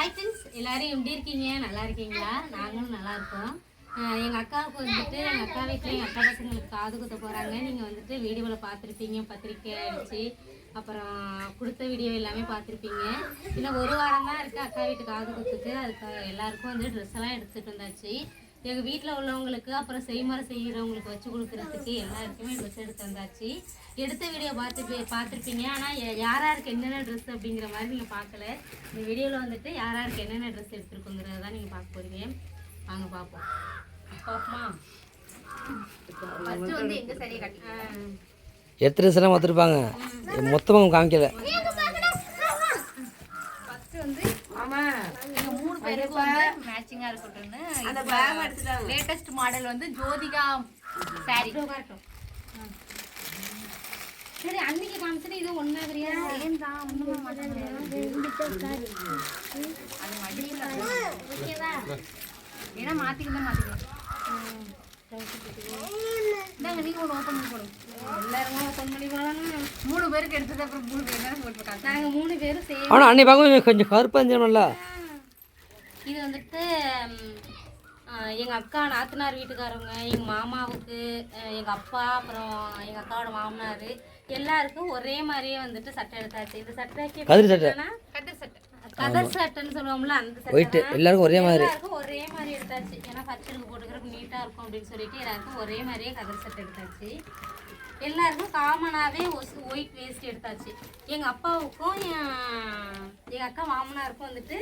Hi friends எல்லாரும் எப்படி இருக்கீங்க? நல்லா இருக்கீங்களா? நாங்களும் நல்லா இருக்கோம். எங்கள் அக்காவுக்கு வந்துட்டு எங்கள் அக்கா வீட்டில் எங்கள் அக்கா பசங்களுக்கு காது குத்த போகிறாங்க நீங்கள் வந்துட்டு வீடியோவில் பார்த்துருப்பீங்க பத்திரிக்கை அடிச்சு அப்புறம் கொடுத்த வீடியோ எல்லாமே பார்த்துருப்பீங்க. இன்னும் ஒரு வாரம் தான் இருக்குது அக்கா வீட்டுக்கு காது குத்துக்கு அதுக்கு எல்லாருக்கும் வந்து ட்ரெஸ் எல்லாம் எடுத்துகிட்டு வந்தாச்சு. எங்கள் வீட்டில் உள்ளவங்களுக்கு அப்புறம் செய்முறை செய்கிறவங்களுக்கு வச்சு கொடுக்குறதுக்கு எல்லாருக்குமே ட்ரெஸ் எடுத்து வந்தாச்சு எடுத்த வீடியோ பார்த்து பார்த்துருப்பீங்க. ஆனால் யார் யாருக்கு என்னென்ன ட்ரெஸ் அப்படிங்கிற மாதிரி நீங்கள் பார்க்கல. இந்த வீடியோவில் வந்துட்டு யார் யாருக்கு என்னென்ன ட்ரெஸ் எடுத்துருக்குங்கிறத தான் நீங்கள் பார்க்க போறீங்க. வாங்க பார்ப்போம். பார்ப்போமா? ஃபஸ்ட்டு வந்து எங்கள் சரியை கட்டி எத்தனை ட்ரெஸ் எல்லாம் பார்த்துருப்பாங்க மொத்தமாக காமிக்கல ஃபஸ்ட்டு வந்து பேருக்கும் வந்து மேட்சிங்காக இருக்கட்டும்னு அந்த பேக் எடுத்துட்டாங்க. லேட்டஸ்ட் மாடல் வந்து ஜோதிகா சாரி சரி அன்னைக்கு காமிச்சது இது வரியா அது மடியில் ஓகேவா? ஏன்னா மாற்றிக்கிட்டு மாற்றிக்கலாம் இந்தாங்க நீங்கள் ஒன்று ஓப்பன் பண்ணி போடுங்க. எல்லாருமே ஓப்பன் பண்ணி மூணு பேருக்கு எடுத்தது அப்புறம் மூணு பேர் தானே போட்டுருக்காங்க. நாங்கள் மூணு பேரும் சேம் ஆனால் பார்க்கும் கொஞ்சம் கருப்பாக இருந்துச்சுல இது வந்துட்டு ம், ஆஹ், எங்க அக்கா நாத்தனார் வீட்டுக்காரவங்க எங்க மாமாவுக்கு அஹ், எங்க அப்பா அப்புறம் எங்க அக்காவோட மாமனார் எல்லாருக்கும் ஒரே மாதிரியே வந்துட்டு சட்டை எடுத்தாச்சு. இந்த சட்டைக்கு கதிர் சட்டை. கதர் சட்டை. கதர் சட்டைன்னு சொல்லுவோம்ல அந்த சட்டை. எல்லாருக்கும் ஒரே மாதிரி. எல்லாருக்கும் ஒரே மாதிரி எடுத்தாச்சு. ஏன்னா ஃபர்ஸ்ட்டுக்கு போட்டுக்கிறதுக்கு நீட்டாக இருக்கும் அப்படின்னு சொல்லிட்டு எல்லாருக்கும் ஒரே மாதிரியே கதர் சட்டை எடுத்தாச்சு. எல்லாருக்கும் காமனாகவே ஒயிட் வேஸ்ட் எடுத்தாச்சு. எங்கள் அப்பாவுக்கும் என் எங்கள் அக்கா மாமனாருக்கும் வந்துட்டு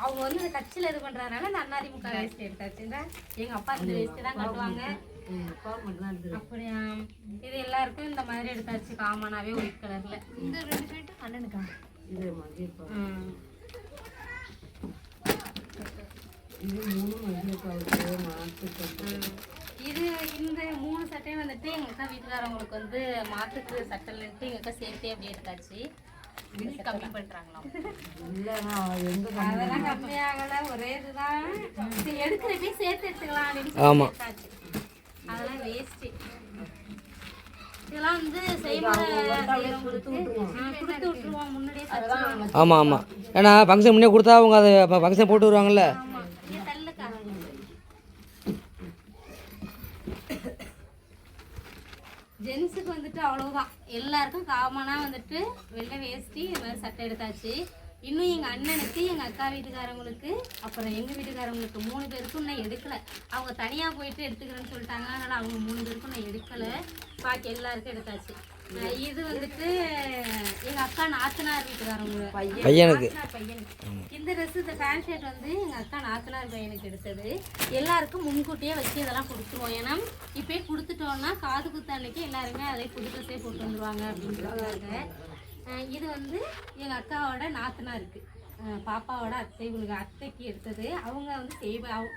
அவங்க வந்து இந்த கட்சியில் இது பண்ணுறதுனால இந்த அண்ணாதி முக்கா வேஸ்ட் எடுத்தாச்சு. இந்த எங்கள் அப்பா இந்த வேஸ்ட்டு தான் கட்டுவாங்க. அப்படியா? இது எல்லாருக்கும் இந்த மாதிரி எடுத்தாச்சு காமனாகவே ஒயிட் கலரில் இந்த ரெண்டு ஷர்ட்டு அண்ணனுக்கா? ம். இது இந்த மூணு சட்டையும் வந்துட்டு எங்க அக்கா வீட்டுக்காரவங்களுக்கு வந்து மாத்துக்கு சட்டைன்ட்டு எங்க அக்கா சேர்த்தே அப்படியே எடுத்தாச்சு. ஆமா. அதெல்லாம் வேஸ்ட் இதெல்லாம் வந்து செய்முறை. ஆமாம் ஆமாம் ஏன்னா ஃபங்க்ஷன் முன்னே கொடுத்தா அவங்க அதை ஃபங்க்ஷன் போட்டு வருவாங்கல்ல ஆமா இங்க தள்ளுக்கா ஜென்ஸுக்கு வந்துட்டு அவ்வளோதான் எல்லாருக்கும் காமனாக வந்துட்டு வெள்ளை வேஷ்டி இது மாதிரி சட்டை எடுத்தாச்சு. இன்னும் எங்கள் அண்ணனுக்கு எங்கள் அக்கா வீட்டுக்காரங்களுக்கு அப்புறம் எங்கள் வீட்டுக்காரங்களுக்கு மூணு பேருக்கும் நான் எடுக்கலை. அவங்க தனியாக போயிட்டு எடுத்துக்கிறேன்னு சொல்லிட்டாங்க. அதனால் அவங்க மூணு பேருக்கும் நான் எடுக்கலை. பாக்கி எல்லாருக்கும் எடுத்தாச்சு. இது வந்துட்டு எங்கள் அக்கா நாத்தனார் வீட்டுக்காரங்க பையனுக்கு. நாத்தனார் பையனுக்கு. இந்த ட்ரெஸ் இந்த பேண்ட் ஷர்ட் வந்து எங்க அக்கா நாத்தனார் பையனுக்கு எடுத்தது. எல்லாருக்கும் முன்கூட்டியே வச்சு இதெல்லாம் கொடுத்துருவோம். ஏன்னா இப்பயே கொடுத்துட்டோம்னா காது குத்து அன்னைக்கு எல்லாருமே அதே புது ட்ரெஸ்ஸே போட்டு வந்துருவாங்க அப்படின்னு சொல்றாங்க அஹ் இது வந்து எங்க அக்காவோட நாத்தனாருக்கு. அஹ் பாப்பாவோட அத்தை இவங்களுக்கு அத்தைக்கு எடுத்தது. அவங்க வந்து செய்வ அவ-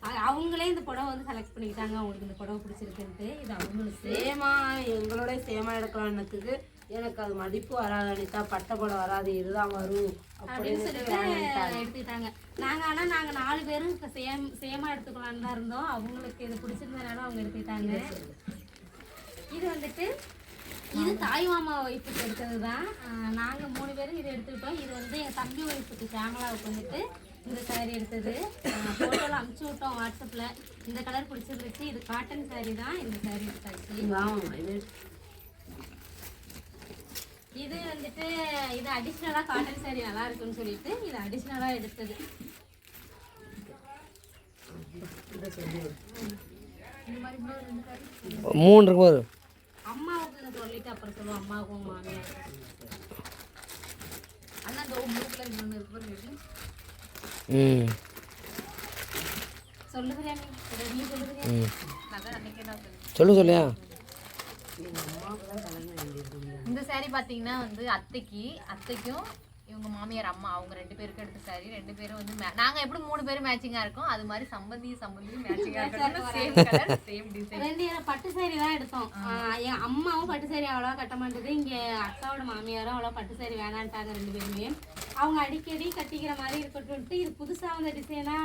அவ- அவங்களே இந்த புடவை வந்து செலக்ட் பண்ணிக்கிட்டாங்க. அவங்களுக்கு இந்த புடவை பிடிச்சிருக்குன்ட்டு இது அவங்களுக்கு சேமா எங்களோட சேமா எடுக்கலான்னதுக்கு எனக்கு அது மதிப்பு வராது அனிதா. பட்டை படம் வராது. இதுதான் வரும் அப்படின்னு சொல்லிட்டு எடுத்துக்கிட்டாங்க. நாங்க ஆனா நாங்க நாலு பேரும் சேம் சேமா எடுத்துக்கலாம்னு தான் இருந்தோம். அவங்களுக்கு இது பிடிச்சிருந்ததுனால அவங்க எடுத்துக்கிட்டாங்க. இது வந்துட்டு இது தாய் மாமா ஒய்ஃபுக்கு எடுத்தது தான் நாங்க மூணு பேரும் இது எடுத்துக்கிட்டோம். இது வந்து எங்க தம்பி ஒய்ஃபுக்கு கேமராவுக்கு வந்துட்டு இந்த saree எடுத்தது. ஃபோட்டோவில் அமுச்சு விட்டோம் வாட்ஸ்அப்பில் இந்த கலர் பிடிச்சிருந்துச்சு. இது காட்டன் saree தான். இந்த saree எடுத்தாச்சு. இது. இது வந்துட்டு இது அடிஷ்னலாக காட்டன் saree நல்லா இருக்குன்னு சொல்லிட்டு இது அடிஷ்னலாக எடுத்தது. மூணு இருக்கும் போது அம்மாவுக்கு சொல்லிட்டு அப்புறம் சொல்லுவோம் அம்மாவுக்கும் மாமியார் அண்ணா இந்த கலர் இன்னொன்று இருக்கு. ம். சொல்லுறியா நீ. சொன்னேன் சொல்லு சொல்லியா? இந்த saree பாத்தீங்கன்னா வந்து அத்தைக்கு அத்தைக்கும் இவங்க மாமியார் அம்மா அவங்க ரெண்டு பேருக்கும் எடுத்த saree ரெண்டு பேரும் வந்து நாங்க எப்படி மூணு பேரும் மேட்சிங்கா இருக்கோம் அது மாதிரி சம்பந்தி சம்பந்தியும் மேட்சிங்கா இருக்கணும் சேம் கலர் சேம் டிசைன் ரெண்டு பேரும் பட்டு saree தான் எடுத்தோம். என் அம்மாவும் பட்டு saree அவ்வளோவா கட்ட மாட்டேது. இங்கே அக்காவோட மாமியாரும் அவ்வளோ பட்டு saree வேணான்ட்டாங்க ரெண்டு பேருமே. அவங்க அடிக்கடி கட்டிக்கிற மாதிரி இருக்கட்டும்ட்டு இது புதுசாக வந்த டிசைனா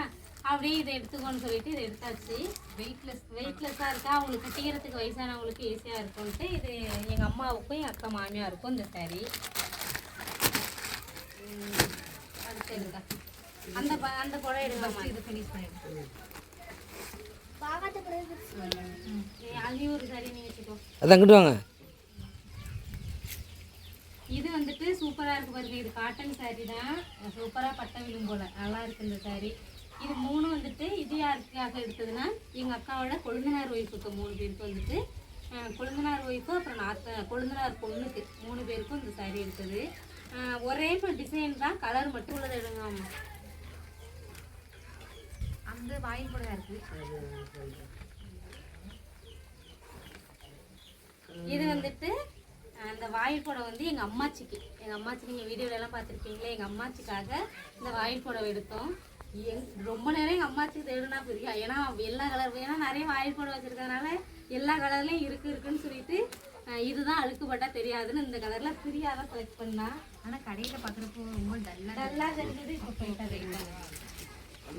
அப்படியே இதை எடுத்துக்கோன்னு சொல்லிட்டு இதை எடுத்தாச்சு. வெயிட்லெஸ் வெயிட்லெஸ்ஸாக இருக்கா? அவங்களுக்கு கட்டிக்கிறதுக்கு வயசானவங்களுக்கு ஈஸியாக இருக்கும்ட்டு இது எங்கள் அம்மாவுக்கும் என் அக்கா மாமியாருக்கும் இந்த இருக்கா அந்த அந்த புடவை எடுங்க இது ஃபினிஷ் பண்ணிடுங்க ஒரு அதான் வாங்க. இது வந்துட்டு சூப்பராக இருக்கு பாருங்க. இது காட்டன் சாரீ தான். சூப்பராக பட்டம் விழும் போல. நல்லா இருக்கு இந்த சாரீ இது மூணு வந்துட்டு இது யாருக்காக எடுத்ததுன்னா எங்கள் அக்காவோட கொழுந்தனார் ஒய்ஃபுக்கு மூணு பேருக்கு வந்துட்டு கொழுந்தனார் ஒய்ஃபு அப்புறம் நாத்த கொழுந்தனார் பொண்ணுக்கு மூணு பேருக்கும் இந்த சாரீ எடுத்தது. ஒரே டிசைன் தான். கலர் மட்டும் உள்ளதை எடுங்க ஆமா. அந்த வாயில் கூட இருக்கு. இது வந்துட்டு அந்த வாயில் புடவை வந்து எங்கள் அம்மாச்சிக்கு. எங்கள் அம்மாச்சி நீங்கள் வீடியோல எல்லாம் பார்த்துருப்பீங்களே எங்கள் அம்மாச்சிக்காக இந்த வாயில் புடவை எடுத்தோம். எங் ரொம்ப நேரம் எங்கள் அம்மாச்சிக்கு தேடுனா புரியும் ஏன்னா எல்லா கலர் ஏன்னா நிறைய வாயில் புடவை வச்சிருக்கறனால எல்லா கலர்லையும் இருக்கு இருக்குன்னு சொல்லிட்டு இதுதான் அழுக்குப்பட்டா தெரியாதுன்னு இந்த கலரில் ஃப்ரீயாக செலக்ட் பண்ணா. ஆனா கடையில பாக்குறப்போ ரொம்ப டல்லா நல்லா தெரிஞ்சது இப்போ போயிட்டது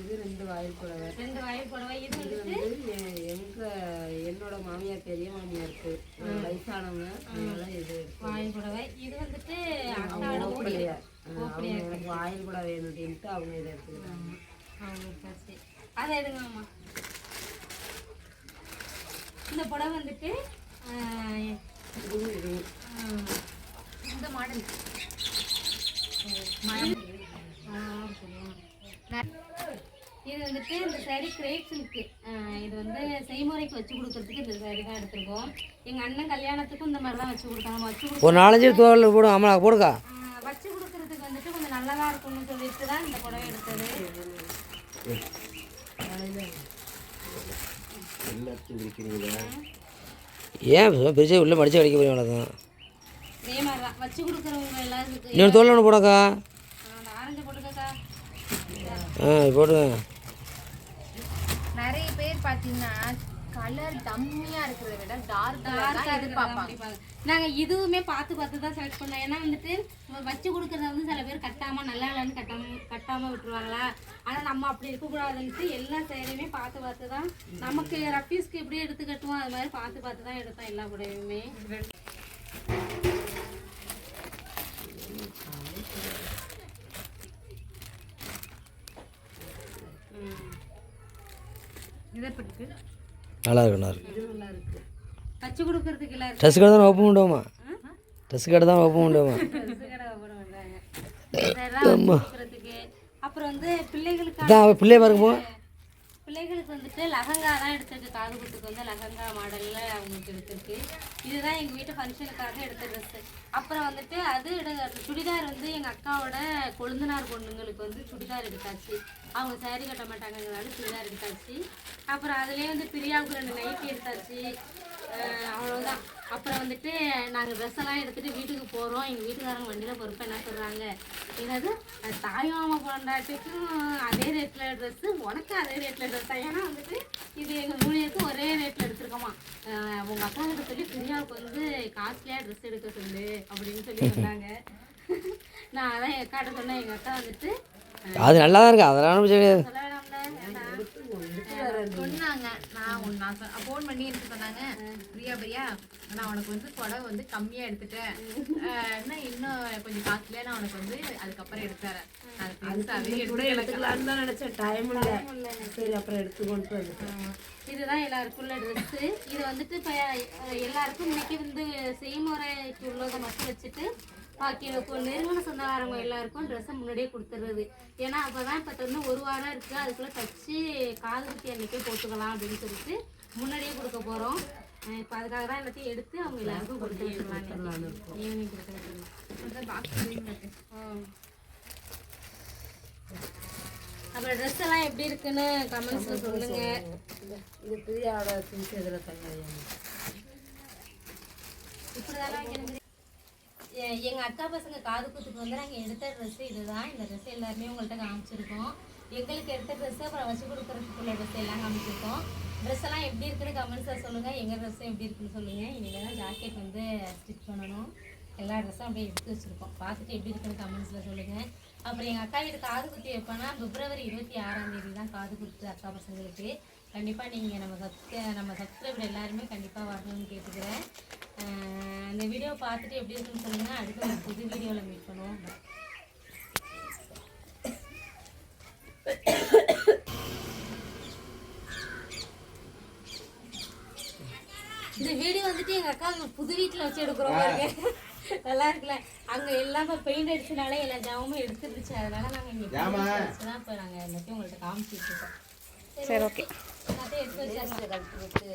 இது ரெண்டு வாயில் புடவை. ரெண்டு வாயில் புடவை. இது வந்து எங்க என்னோட மாமியார் பெரிய மாமியாருக்கு வயசானவங்க. அதனால இது வாயில் புடவை. இது வந்துட்டு அக்காவோட ஓப்படியார் அவங்க எனக்கு வாயில் கூட வேணும்ட்டு அவங்க இதை எடுத்துக்கிட்டாங்க. அவங்களுக்கு அதை எடுங்க அம்மா இந்த புடவை வந்துட்டு இந்த மாடல். இது வந்துட்டு இந்த saree கிரேப் சில்க்கு இது வந்து செய்முறைக்கு வச்சு கொடுக்கறதுக்கு இந்த saree தான் எடுத்திருக்கோம். எங்க அண்ணன் கல்யாணத்துக்கும் இந்த மாதிரி தான் வச்சு கொடுத்தாங்க. வச்சு ஒரு நாலஞ்சு தோல் போடும் ஆமாம் போடுக்கா? வச்சு கொடுக்கறதுக்கு வந்துட்டு கொஞ்சம் நல்லதா இருக்கும்னு சொல்லிட்டு தான் இந்த புடவை எடுத்தது. ஏன் பெருசாக உள்ளே மடிச்சு அடிக்க போய் அவ்வளோதான் வச்சு கொடுக்குறவங்க எல்லாருக்கும் இன்னொரு தோல் ஒன்று போடக்கா. அந்த ஆரஞ்சு போட்டுக்கக்கா ஆ போடுங்க நிறைய பேர் பாத்தீங்கன்னா கலர் டம்மியா இருக்கிறத விட டார்க் தான் எதிர்பார்ப்பாங்க. நாங்க இதுவுமே பார்த்து பார்த்து தான் செலக்ட் பண்ணோம். ஏன்னா வந்துட்டு வச்சு கொடுக்கறத வந்து சில பேர் கட்டாம நல்லா இல்லைன்னு கட்டாம கட்டாம விட்டுருவாங்களா? ஆனா நம்ம அப்படி இருக்கக்கூடாதுன்ட்டு எல்லா சேலையுமே பார்த்து பார்த்து தான் நமக்கு ரஃபீஸ்க்கு எப்படி எடுத்து கட்டுவோம் அது மாதிரி பார்த்து பார்த்து தான் எடுத்தோம் எல்லா புடவையுமே. இதை பட்டு நல்லா இருக்கு நல்லா இருக்கு இது நல்லா இருக்கு வச்சு கொடுக்கறதுக்கு எல்லாம் இருக்கு ட்ரெஸ் கடை தான் ஓப்பன் பண்ணுவோமா? ட்ரெஸ் கடை தான் ஓப்பன் பண்ணுவோமா அப்புறம் வந்து பிள்ளைகளுக்கு பிள்ளைய பாருங்க போ. பிள்ளைகளுக்கு வந்துட்டு லெஹங்கா தான் எடுத்திருக்கு. காது குத்துக்கு வந்து லெஹங்கா மாடலில் அவங்களுக்கு எடுத்திருக்கு. இதுதான் எங்கள் வீட்டு ஃபங்க்ஷனுக்காக எடுத்த ட்ரெஸ் அப்புறம் வந்துட்டு அது எடு- சுடிதார் வந்து எங்கள் அக்காவோட கொழுந்தனார் பொண்ணுங்களுக்கு வந்து சுடிதார் எடுத்தாச்சு. அவங்க சேரீ கட்ட மாட்டாங்கங்கிறனால சுடிதார் எடுத்தாச்சு. அப்புறம் அதுலேயே வந்து பிரியாவுக்கு ரெண்டு நைட்டி எடுத்தாச்சு. அஹ் அவ்வளவுதான். அப்புறம் வந்துட்டு நாங்கள் ட்ரெஸ் எல்லாம் எடுத்துட்டு வீட்டுக்கு போகிறோம் எங்கள் வீட்டுக்காரங்க வண்டியில் பொறுப்ப என்ன சொல்கிறாங்க என்னது? தாய் மாமா பொண்டாட்டிக்கும் அதே ரேட்டில் ட்ரெஸ்ஸு உனக்கு அதே ரேட்டில் ட்ரெஸ் ஏன்னா வந்துட்டு இது எங்கள் மூலியருக்கு ஒரே ரேட்டில் எடுத்திருக்கோமா. அஹ் உங்க அக்கா கிட்ட சொல்லி பிரியாவுக்கு வந்து காஸ்ட்லியாக ட்ரெஸ் எடுக்க சொல்லு அப்படின்னு சொல்லி சொன்னாங்க. நான் அதான் எங்கள் அக்காட்ட சொன்னேன். எங்கள் அக்கா வந்துட்டு அது நல்லா தான் இருக்கு அதெல்லாம் சொன்னாங்க. நான் ஒன்று நான் ஃபோன் பண்ணி எனக்கு சொன்னாங்க. பிரியா பிரியா நான் உனக்கு வந்து புடவை வந்து கம்மியா எடுத்துட்டேன். என்ன இன்னும் கொஞ்சம் காஸ்ட்லியா நான் உனக்கு வந்து அதுக்கப்புறம் எடுத்துறேன். எடுத்து எடுத்துக்கலாம்னு தான் நினைச்சேன். டைம் இல்லை. சரி அப்புறம் எடுத்து கொண்டு வந்துட்டேன். இதுதான் எல்லாருக்கும் உள்ள ட்ரெஸ்ஸு இது வந்துட்டு இப்போ எல்லாருக்கும் இன்னைக்கு வந்து செய்முறைக்கு உள்ளதை மட்டும் வச்சுட்டு பாக்கி நெருங்கின சொந்தக்காரங்க எல்லாருக்கும் ட்ரெஸ்ஸை முன்னாடியே கொடுத்துறது ஏன்னா அப்போ தான் இப்போ வந்து ஒரு வாரம் இருக்குது அதுக்குள்ளே தச்சு காது குத்தி அன்னைக்கே போட்டுக்கலாம் அப்படின்னு சொல்லிட்டு முன்னாடியே கொடுக்க போகிறோம் இப்போ அதுக்காக தான் எல்லாத்தையும் எடுத்து அவங்க எல்லாருக்கும் கொடுத்து ஈவினிங் கொடுத்து அப்புறம் ட்ரெஸ் எல்லாம் எப்படி இருக்குன்னு கமெண்ட்ஸில் சொல்லுங்கள் இது பிரியாவோட திங்ஸ் இதில் தங்காயம் இப்படிதானே வைக்கணும் எங்கள் அக்கா பசங்க காது குத்துக்கு வந்து நாங்கள் எடுத்த ட்ரெஸ் இதுதான். இந்த ட்ரெஸ் எல்லாருமே உங்கள்கிட்ட காமிச்சிருக்கோம். எங்களுக்கு எடுத்த ட்ரெஸ்ஸு அப்புறம் வச்சு கொடுக்குறதுக்குள்ள ட்ரெஸ் எல்லாம் காமிச்சிருக்கோம். ட்ரெஸ் எல்லாம் எப்படி இருக்குன்னு கமெண்ட்ஸில் சொல்லுங்கள் எங்கள் ட்ரெஸ்ஸும் எப்படி இருக்குன்னு சொல்லுங்கள் இனிமேல் தான் ஜாக்கெட் வந்து ஸ்டிச் பண்ணணும். எல்லா ட்ரெஸ்ஸும் அப்படியே எடுத்து வச்சுருக்கோம். பார்த்துட்டு எப்படி இருக்குன்னு கமெண்ட்ஸில் சொல்லுங்கள் அப்புறம் எங்கள் அக்கா வீட்டு காது குத்தி வைப்பேன்னா பிப்ரவரி இருபத்தி ஆறாம் தேதி தான் காது குத்து அக்கா பசங்களுக்கு. கண்டிப்பாக நீங்கள் நம்ம சப்ஸ்க நம்ம சப்ஸ்கிரைபர் எல்லாருமே கண்டிப்பாக வரணும்னு கேட்டுக்கிறேன். இந்த வீடியோ பார்த்துட்டு எப்படி இருக்குன்னு சொல்லுங்கள் அடுத்து புது வீடியோவில் மீட் பண்ணுவோம். இந்த வீடியோ வந்துட்டு எங்கள் அக்கா அங்கே புது வீட்டில் வச்சு எடுக்கிறோம் நல்லா இருக்குல்ல. அங்க எல்லாமே பெயிண்ட் அடிச்சனால எல்லா ஜாமும் எடுத்துருச்சு அதனால நாங்க இங்க தான் இப்போ நாங்க எல்லாத்தையும் உங்கள்கிட்ட காமிச்சிட்டு இருக்கோம். சரி ஓகே. எல்லாத்தையும் எடுத்து வச்சு